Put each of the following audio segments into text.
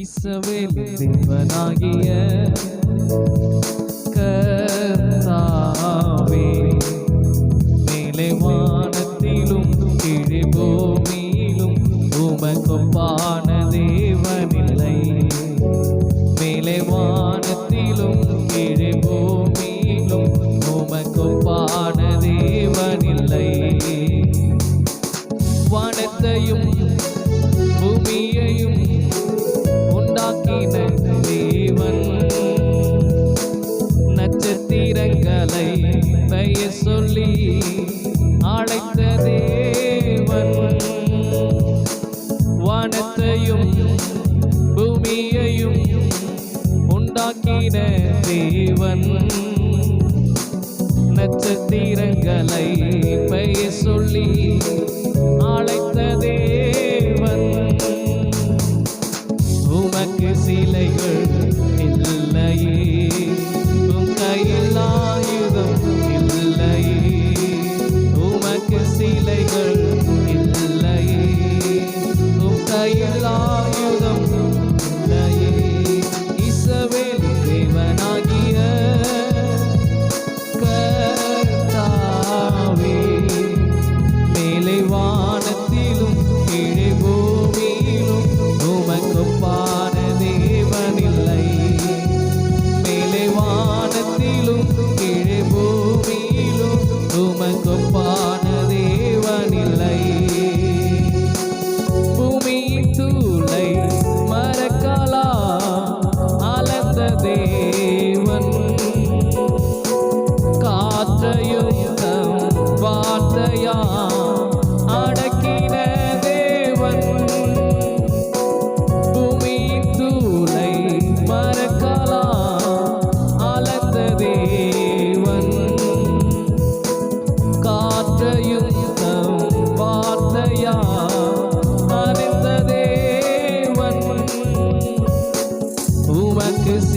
இசவேல் தேவனாகிய கர்த்தாவே மேலே வானத்திலும் கீழே பூமியிலும் உமக்கொப்பான தேவனில்லை. மேலே வானத்திலும் கீழே பூமியிலும் உமக்கொப்பான தேவனில்லை. வானத்தையும் பூமியையும் உண்டாக்கின தேவன் நட்சத்திரங்களை பெயர் சொல்லி அழைத்த தேவன். வானத்தையும் பூமியையும் உண்டாக்கின தேவன். நட்சத்திரங்களை பெயர் சொல்லி அழைத்த தேவன்.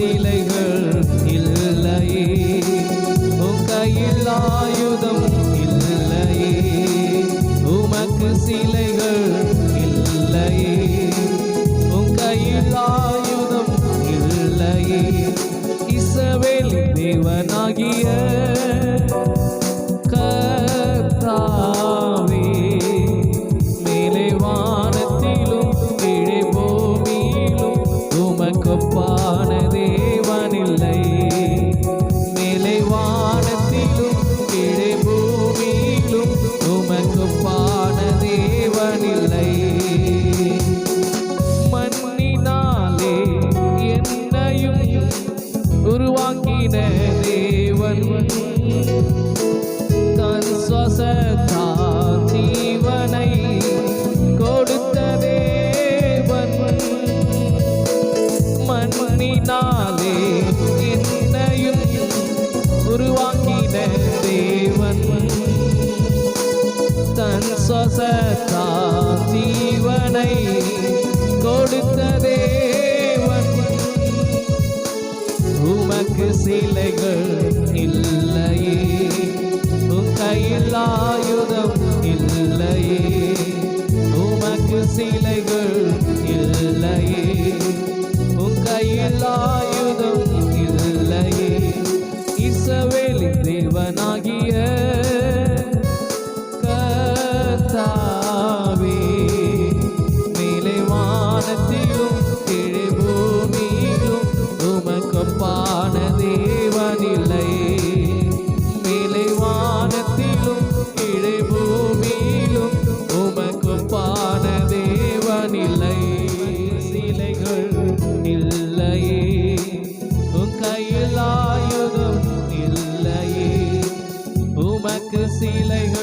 உமக்கு சிலைகள் இல்லையே உன் கையில் ஆயுதம் இல்லையே உமக்கு சிலைகள் இல்லையே உன் கையில் ஆயுதம் இல்லையே இசவேல் தேவனாகிய நிலைகள் இல்லையே. உன் கையில் ஆயுதம் இல்லையே. உமக்கு சிலைகள் சிலைகள்